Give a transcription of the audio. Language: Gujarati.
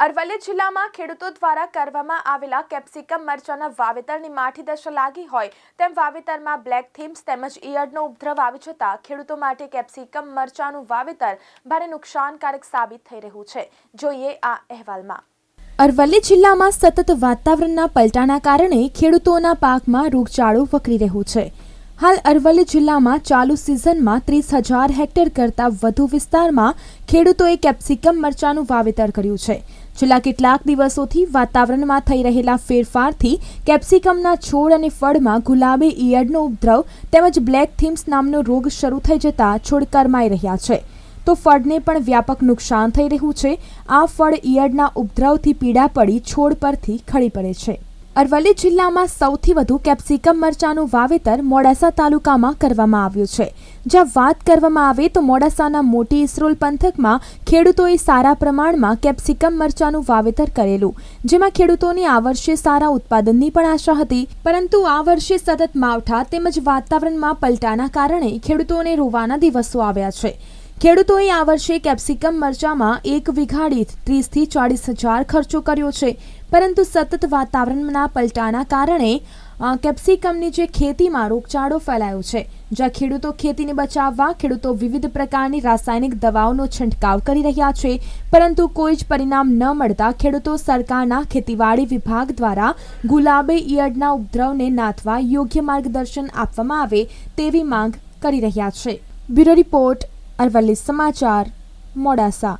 અરવલ્લી જિલ્લામાં ખેડૂતો દ્વારા કરવામાં આવેલા કેપ્સિકમ મરચાના વાવેતરની માઠી દશા લાગી હોય તેમ વાવેતરમાં બ્લેક થીમ્સ તેમજ ઈયળનો ઉપદ્રવ આવી જતા ખેડૂતો માટે કેપ્સિકમ મરચાનું વાવેતર ભારે નુકસાનકારક સાબિત થઈ રહ્યું છે. જોઈએ આ અહેવાલમાં. અરવલ્લી જિલ્લામાં સતત વાતાવરણના પલટાના કારણે ખેડૂતોના પાકમાં રોગચાળો વકરી રહ્યું છે. હાલ અરવલ્લી જિલ્લામાં ચાલુ સિઝનમાં ત્રીસ હજાર હેક્ટર કરતાં વધુ વિસ્તારમાં ખેડૂતોએ કેપ્સિકમ મરચાનું વાવેતર કર્યું છે. છેલ્લા કેટલાક દિવસોથી વાતાવરણમાં થઈ રહેલા ફેરફારથી કેપ્સિકમના છોડ અને ફળમાં ગુલાબી ઈયળનો ઉપદ્રવ તેમજ બ્લેક થીમ્સ નામનો રોગ શરૂ થઈ જતા છોડ કરમાઈ રહ્યા છે. તો ફળને પણ વ્યાપક નુકસાન થઈ રહ્યું છે. આ ફળ ઈયળના ઉપદ્રવથી પીડા પડી છોડ પરથી ખડી પડે છે. અરવલ્લી જિલ્લામાં સૌથી વધુ કેપ્સિકમ મરચાનું વાવેતર મોડાસા તાલુકામાં કરવામાં આવ્યું છે. જ્યાં વાત કરવામાં આવે તો મોડાસાના મોટી ઇસરોલ પંથકમાં ખેડૂતોએ સારા પ્રમાણમાં કેપ્સિકમ મરચાનું વાવેતર કરેલું. જેમાં ખેડૂતોની આ વર્ષે સારા ઉત્પાદનની પણ આશા હતી, પરંતુ આ વર્ષે સતત માવઠા તેમજ વાતાવરણમાં પલટાના કારણે ખેડૂતોને રોવાના દિવસો આવ્યા છે. ખેડૂતોએ આ વર્ષે કેપ્સિકમ મરચામાં એક વીઘા દીઠ ત્રીસથી ચાળીસ હજાર ખર્ચો કર્યો છે. પરંતુ સતત વાતાવરણના પલટાના કારણે કેપ્સિકમની જે ખેતીમાં રોગચાળો ફેલાયો છે. જ્યાં ખેડૂતો ખેતીને બચાવવા, ખેડૂતો વિવિધ પ્રકારની રાસાયણિક દવાઓનો છંટકાવ કરી રહ્યા છે. પરંતુ કોઈ જ પરિણામ ન મળતા ખેડૂતો સરકારના ખેતીવાડી વિભાગ દ્વારા ગુલાબી ઈયળના ઉપદ્રવને નાથવા યોગ્ય માર્ગદર્શન આપવામાં આવે તેવી માંગ કરી રહ્યા છે. બ્યુરો રિપોર્ટ અરવલ્લી સમાચાર મોડાસા.